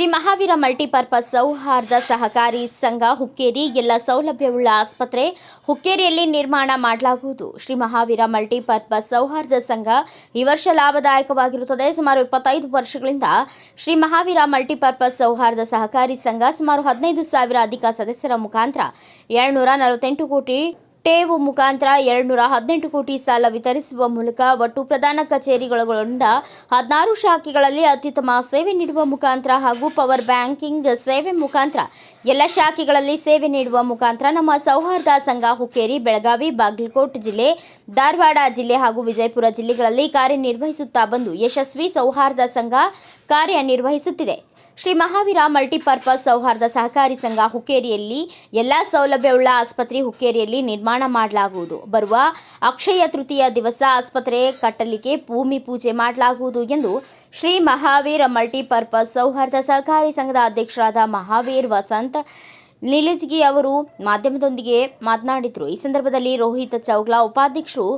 Shri Mahavir multipurpose ಸೌಹಾರ್ದ ಸಹಕಾರಿ ಸಂಘ ಹುಕ್ಕೇರಿ ಎಲ್ಲ ಸೌಲಭ್ಯವುಳ್ಳ ಆಸ್ಪತ್ರೆ ಹುಕ್ಕೇರಿಯಲ್ಲಿ ನಿರ್ಮಾಣ ಮಾಡಲಾಗುವುದು. ಶ್ರೀ ಮಹಾವೀರ ಮಲ್ಟಿಪರ್ಪಸ್ ಸೌಹಾರ್ದ ಸಂಘ ಈ ವರ್ಷ ಲಾಭದಾಯಕವಾಗಿರುತ್ತದೆ. ಸುಮಾರು ಇಪ್ಪತ್ತೈದು ವರ್ಷಗಳಿಂದ ಶ್ರೀ ಮಹಾವೀರ ಮಲ್ಟಿಪರ್ಪಸ್ ಸೌಹಾರ್ದ ಸಹಕಾರಿ ಸಂಘ ಸುಮಾರು ಹದಿನೈದು ಸಾವಿರ ಅಧಿಕ ಸದಸ್ಯರ ಮುಖಾಂತರ ಏಳ್ನೂರ ನಲವತ್ತೆಂಟು ಕೋಟಿ ಟೇವು ಮುಖಾಂತರ ಎರಡ್ನೂರ ಹದಿನೆಂಟು ಕೋಟಿ ಸಾಲ ವಿತರಿಸುವ ಮೂಲಕ ಒಟ್ಟು ಪ್ರಧಾನ ಕಚೇರಿಗಳೊಳಗೊಂಡ ಹದಿನಾರು ಶಾಖೆಗಳಲ್ಲಿ ಅತ್ಯುತ್ತಮ ಸೇವೆ ನೀಡುವ ಮುಖಾಂತರ ಹಾಗೂ ಪವರ್ ಬ್ಯಾಂಕಿಂಗ್ ಸೇವೆ ಮುಖಾಂತರ ಎಲ್ಲ ಶಾಖೆಗಳಲ್ಲಿ ಸೇವೆ ನೀಡುವ ಮುಖಾಂತರ ನಮ್ಮ ಸೌಹಾರ್ದ ಸಂಘ ಹುಕ್ಕೇರಿ, ಬೆಳಗಾವಿ, ಬಾಗಲಕೋಟೆ ಜಿಲ್ಲೆ, ಧಾರವಾಡ ಜಿಲ್ಲೆ ಹಾಗೂ ವಿಜಯಪುರ ಜಿಲ್ಲೆಗಳಲ್ಲಿ ಕಾರ್ಯನಿರ್ವಹಿಸುತ್ತಾ ಬಂದು ಯಶಸ್ವಿ ಸೌಹಾರ್ದ ಸಂಘ ಕಾರ್ಯನಿರ್ವಹಿಸುತ್ತಿದೆ. ಶ್ರೀ ಮಹಾವೀರ ಮಲ್ಟಿಪರ್ಪಸ್ ಸೌಹಾರ್ದ ಸಹಕಾರಿ ಸಂಘ ಹುಕ್ಕೇರಿಯಲ್ಲಿ ಎಲ್ಲ ಸೌಲಭ್ಯವುಳ್ಳ ಆಸ್ಪತ್ರೆ ಹುಕ್ಕೇರಿಯಲ್ಲಿ ನಿರ್ಮಾಣ ಮಾಡಲಾಗುವುದು. ಬರುವ ಅಕ್ಷಯ ತೃತೀಯ ದಿವಸ ಆಸ್ಪತ್ರೆ ಕಟ್ಟಲಿಕ್ಕೆ ಭೂಮಿ ಪೂಜೆ ಮಾಡಲಾಗುವುದು ಎಂದು ಶ್ರೀ ಮಹಾವೀರ ಮಲ್ಟಿಪರ್ಪಸ್ ಸೌಹಾರ್ದ ಸಹಕಾರಿ ಸಂಘದ ಅಧ್ಯಕ್ಷರಾದ ಮಹಾವೀರ್ ವಸಂತ್ ನಿಲಿಜ್ಗಿ ಅವರು ಮಾಧ್ಯಮದೊಂದಿಗೆ ಮಾತನಾಡಿದರು. ಈ ಸಂದರ್ಭದಲ್ಲಿ ರೋಹಿತ್ ಚೌಗ್ಲಾ ಉಪಾಧ್ಯಕ್ಷರು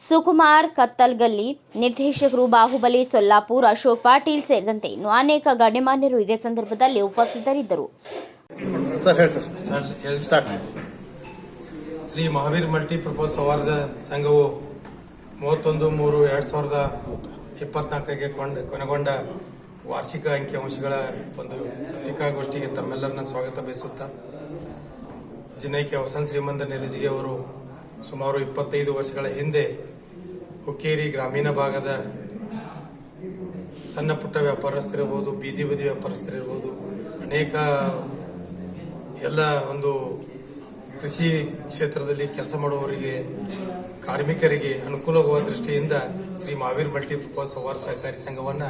ಸುಕುಮಾರ್ ಕತ್ತಲ್ಗಲ್ಲಿ ನಿರ್ದೇಶಕರು ಬಾಹುಬಲಿ ಸೊಲ್ಲಾಪುರ್ ಅಶೋಕ್ ಪಾಟೀಲ್ ಸೇರಿದಂತೆ ಇನ್ನು ಅನೇಕ ಗಣ್ಯಮಾನ್ಯರು ಇದೇ ಸಂದರ್ಭದಲ್ಲಿ ಉಪಸ್ಥಿತರಿದ್ದರು. ಸರ್ ಹೇಳಿ ಸರ್. ಸ್ಟಾರ್ಟ್ ಹೇಳಿ ಸ್ಟಾರ್ಟ್ ಶ್ರೀ ಮಹಾವೀರ್ ಮಲ್ಟಿಪರ್ಪಸ್ ಸೌಹಾರ್ದ ಸಂಘವು ಮೂವತ್ತೊಂದು ಮೂರು ಎರಡು ಸಾವಿರದ ಇಪ್ಪತ್ನಾಲ್ಕಕ್ಕೆ ಕೊಂಡ ಕೊನೆಗೊಂಡ ವಾರ್ಷಿಕ ಅಂಕಿಅಂಶಗಳ ಒಂದು ಪತ್ರಿಕಾಗೋಷ್ಠಿಗೆ ತಮ್ಮೆಲ್ಲರನ್ನ ಸ್ವಾಗತ ಬಯಸುತ್ತಾ ಜಿನೈಕೆ ಹೊಸ ಶ್ರೀಮಂತ ನೆಲಜಿಗೆ ಅವರು ಸುಮಾರು ಇಪ್ಪತ್ತೈದು ವರ್ಷಗಳ ಹಿಂದೆ ಹುಕ್ಕೇರಿ ಗ್ರಾಮೀಣ ಭಾಗದ ಸಣ್ಣ ಪುಟ್ಟ ವ್ಯಾಪಾರಸ್ಥರಿರ್ಬೋದು, ಬೀದಿ ಬದಿ ವ್ಯಾಪಾರಸ್ಥರಿರ್ಬೋದು, ಅನೇಕ ಎಲ್ಲ ಒಂದು ಕೃಷಿ ಕ್ಷೇತ್ರದಲ್ಲಿ ಕೆಲಸ ಮಾಡುವವರಿಗೆ, ಕಾರ್ಮಿಕರಿಗೆ ಅನುಕೂಲವಾಗುವ ದೃಷ್ಟಿಯಿಂದ ಶ್ರೀ ಮಹಾವೀರ್ ಮಲ್ಟಿಪರ್ಪಸ್ ಅವಾರ್ ಸಹಕಾರಿ ಸಂಘವನ್ನ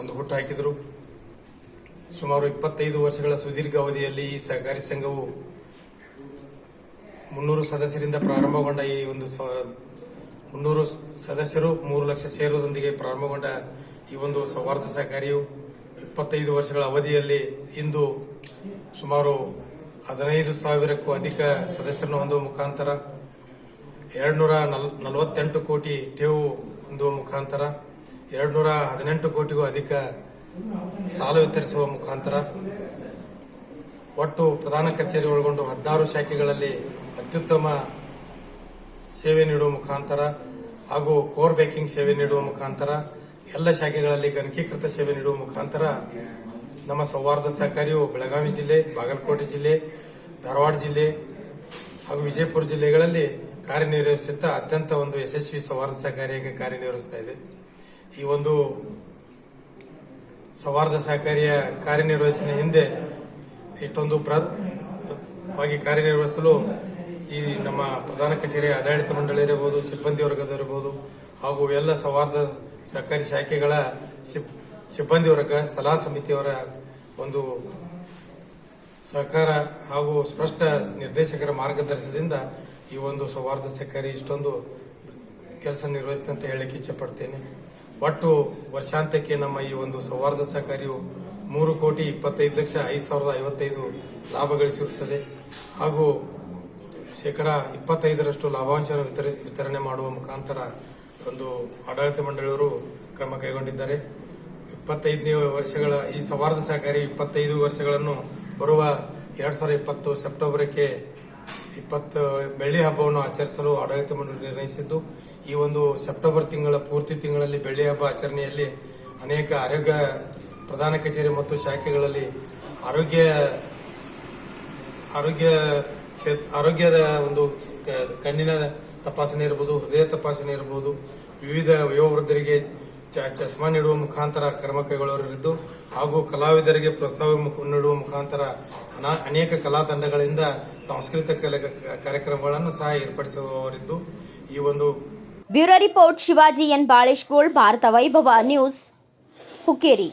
ಒಂದು ಹುಟ್ಟು ಹಾಕಿದರು. ಸುಮಾರು ಇಪ್ಪತ್ತೈದು ವರ್ಷಗಳ ಸುದೀರ್ಘ ಅವಧಿಯಲ್ಲಿ ಈ ಸಹಕಾರಿ ಸಂಘವು ಮುನ್ನೂರು ಸದಸ್ಯರಿಂದ ಪ್ರಾರಂಭಗೊಂಡ ಈ ಒಂದು ಸ- ಮುನ್ನೂರು ಸದಸ್ಯರು ಮೂರು ಲಕ್ಷ ಸೇರುವುದೊಂದಿಗೆ ಪ್ರಾರಂಭಗೊಂಡ ಈ ಒಂದು ಸೌಹಾರ್ದ ಸಹಕಾರಿಯು ಇಪ್ಪತ್ತೈದು ವರ್ಷಗಳ ಅವಧಿಯಲ್ಲಿ ಇಂದು ಸುಮಾರು ಹದಿನೈದು ಸಾವಿರಕ್ಕೂ ಅಧಿಕ ಸದಸ್ಯರನ್ನು ಹೊಂದುವ ಮುಖಾಂತರ ಎರಡುನೂರ ನಲ್, ನಲವತ್ತೆಂಟು ಕೋಟಿ ಠೇವು ಹೊಂದುವ ಮುಖಾಂತರ ಎರಡ್ನೂರ ಹದಿನೆಂಟು ಕೋಟಿಗೂ ಅಧಿಕ ಸಾಲ ವಿತರಿಸುವ ಮುಖಾಂತರ ಒಟ್ಟು ಪ್ರಧಾನ ಕಚೇರಿ ಒಳಗೊಂಡು ಹದಿನಾರು ಶಾಖೆಗಳಲ್ಲಿ ಅತ್ಯುತ್ತಮ ಸೇವೆ ನೀಡುವ ಮುಖಾಂತರ ಹಾಗೂ ಕೋರ್ ಬ್ಯಾಂಕಿಂಗ್ ಸೇವೆ ನೀಡುವ ಮುಖಾಂತರ ಎಲ್ಲ ಶಾಖೆಗಳಲ್ಲಿ ಗಣಕೀಕೃತ ಸೇವೆ ನೀಡುವ ಮುಖಾಂತರ ನಮ್ಮ ಸೌಹಾರ್ದ ಸಹಕಾರಿಯು ಬೆಳಗಾವಿ ಜಿಲ್ಲೆ, ಬಾಗಲಕೋಟೆ ಜಿಲ್ಲೆ, ಧಾರವಾಡ ಜಿಲ್ಲೆ ಹಾಗೂ ವಿಜಯಪುರ ಜಿಲ್ಲೆಗಳಲ್ಲಿ ಕಾರ್ಯನಿರ್ವಹಿಸುತ್ತಾ ಅತ್ಯಂತ ಒಂದು ಯಶಸ್ವಿ ಸೌಹಾರ್ದ ಸಹಕಾರಿಯಾಗಿ ಕಾರ್ಯನಿರ್ವಹಿಸ್ತಾ ಇದೆ. ಈ ಒಂದು ಸೌಹಾರ್ದ ಸಹಕಾರಿಯ ಕಾರ್ಯನಿರ್ವಹಿಸಿನ ಹಿಂದೆ ಇಷ್ಟೊಂದು ಬೃಹತ್ವಾಗಿ ಕಾರ್ಯನಿರ್ವಹಿಸಲು ಈ ನಮ್ಮ ಪ್ರಧಾನ ಕಚೇರಿ ಆಡಳಿತ ಮಂಡಳಿ ಇರಬಹುದು ಸಿಬ್ಬಂದಿ ವರ್ಗದವರಿರಬಹುದು ಹಾಗೂ ಎಲ್ಲ ಸೌಹಾರ್ದ ಸಹಕಾರಿ ಶಾಖೆಗಳ ಸಿಬ್- ಸಿಬ್ಬಂದಿ ವರ್ಗ, ಸಲಹಾ ಸಮಿತಿಯವರ ಒಂದು ಸಹಕಾರ ಹಾಗೂ ಸ್ಪಷ್ಟ ನಿರ್ದೇಶಕರ ಮಾರ್ಗದರ್ಶನದಿಂದ ಈ ಒಂದು ಸೌಹಾರ್ದ ಸಹಕಾರಿ ಇಷ್ಟೊಂದು ಕೆಲಸ ನಿರ್ವಹಿಸಿದೆ ಅಂತ ಹೇಳಕ್ಕೆ ಇಚ್ಛೆಪಡ್ತೇನೆ ಒಟ್ಟು ವರ್ಷಾಂತ್ಯಕ್ಕೆ ನಮ್ಮ ಈ ಒಂದು ಸೌಹಾರ್ದ ಸಹಕಾರಿಯು ಮೂರು ಕೋಟಿ ಇಪ್ಪತ್ತೈದು ಲಕ್ಷ ಐದು ಸಾವಿರದ ಐವತ್ತೈದು ಲಾಭ ಗಳಿಸಿರುತ್ತದೆ. ಹಾಗೂ ಶೇಕಡ ಇಪ್ಪತ್ತೈದರಷ್ಟು ಲಾಭಾಂಶವನ್ನು ವಿತರಿಸಿ ವಿತರಣೆ ಮಾಡುವ ಮುಖಾಂತರ ಒಂದು ಆಡಳಿತ ಮಂಡಳಿಯವರು ಕ್ರಮ ಕೈಗೊಂಡಿದ್ದಾರೆ. ಇಪ್ಪತ್ತೈದನೇ ವರ್ಷಗಳ ಈ ಸೌಹಾರ್ದ ಸಹಕಾರಿ ಇಪ್ಪತ್ತೈದು ವರ್ಷಗಳನ್ನು ಬರುವ ಎರಡ್ ಸಾವಿರದ ಇಪ್ಪತ್ತು ಸೆಪ್ಟೆಂಬರ್ಗೆ ಇಪ್ಪತ್ತು ಬೆಳ್ಳಿ ಹಬ್ಬವನ್ನು ಆಚರಿಸಲು ಆಡಳಿತ ಮಂಡಳಿ ನಿರ್ಣಯಿಸಿದ್ದು, ಈ ಒಂದು ಸೆಪ್ಟೆಂಬರ್ ತಿಂಗಳ ಪೂರ್ತಿ ತಿಂಗಳಲ್ಲಿ ಬೆಳ್ಳಿ ಹಬ್ಬ ಆಚರಣೆಯಲ್ಲಿ ಅನೇಕ ಆರೋಗ್ಯ ಪ್ರಧಾನ ಕಚೇರಿ ಮತ್ತು ಶಾಖೆಗಳಲ್ಲಿ ಆರೋಗ್ಯ ಆರೋಗ್ಯ ಕ್ಷೇತ್ರ ಆರೋಗ್ಯದ ಒಂದು ಕಣ್ಣಿನ ತಪಾಸಣೆ ಇರಬಹುದು ಹೃದಯ ತಪಾಸಣೆ ಇರಬಹುದು ವಿವಿಧ ವಯೋವೃದ್ಧರಿಗೆ ಚಸ್ಮಾ ನೀಡುವ ಮುಖಾಂತರ ಕ್ರಮ ಕೈಗೊಳ್ಳುವರಿದ್ದು ಹಾಗೂ ಕಲಾವಿದರಿಗೆ ಪ್ರಸ್ತಾವ ಮುಖ- ನೀಡುವ ಮುಖಾಂತರ ಅನಾ- ಅನೇಕ ಕಲಾ ತಂಡಗಳಿಂದ ಸಾಂಸ್ಕೃತಿಕ ಕಾರ್ಯಕ್ರಮಗಳನ್ನು ಸಹ ಏರ್ಪಡಿಸುವವರಿದ್ದು, ಈ ಒಂದು bureau report Shivaji N. Baleshgol Bharat Vaibhav news, Hukkeri.